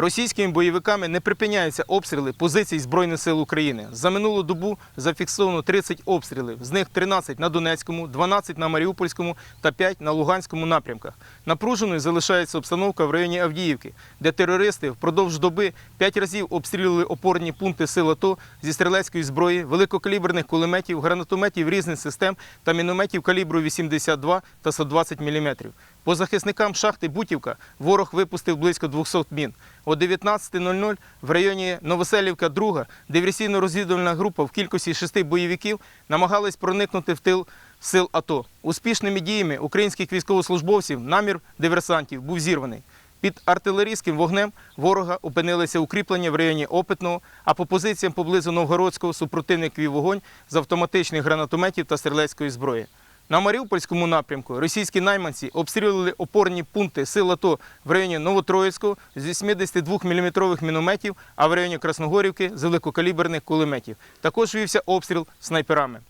Російськими бойовиками не припиняються обстріли позицій Збройних сил України. За минулу добу зафіксовано 30 обстрілів, з них 13 на Донецькому, 12 на Маріупольському та 5 на Луганському напрямках. Напруженою залишається обстановка в районі Авдіївки, де терористи впродовж доби 5 разів обстрілювали опорні пункти сил АТО зі стрілецької зброї, великокаліберних кулеметів, гранатометів різних систем та мінометів калібру 82 та 120 мм. По захисникам шахти Бутівка ворог випустив близько 200 мін. О 19.00 в районі Новоселівка 2 диверсійно-розвідувальна група в кількості шести бойовиків намагались проникнути в тил сил АТО. Успішними діями українських військовослужбовців намір диверсантів був зірваний. Під артилерійським вогнем ворога опинилися укріплення в районі Опитного, а по позиціям поблизу Новгородського супротивник вів вогонь з автоматичних гранатометів та стрілецької зброї. На Маріупольському напрямку російські найманці обстрілили опорні пункти сил АТО в районі Новотроїцького з 82-мм мінометів, а в районі Красногорівки з великокаліберних кулеметів. Також вівся обстріл снайперами.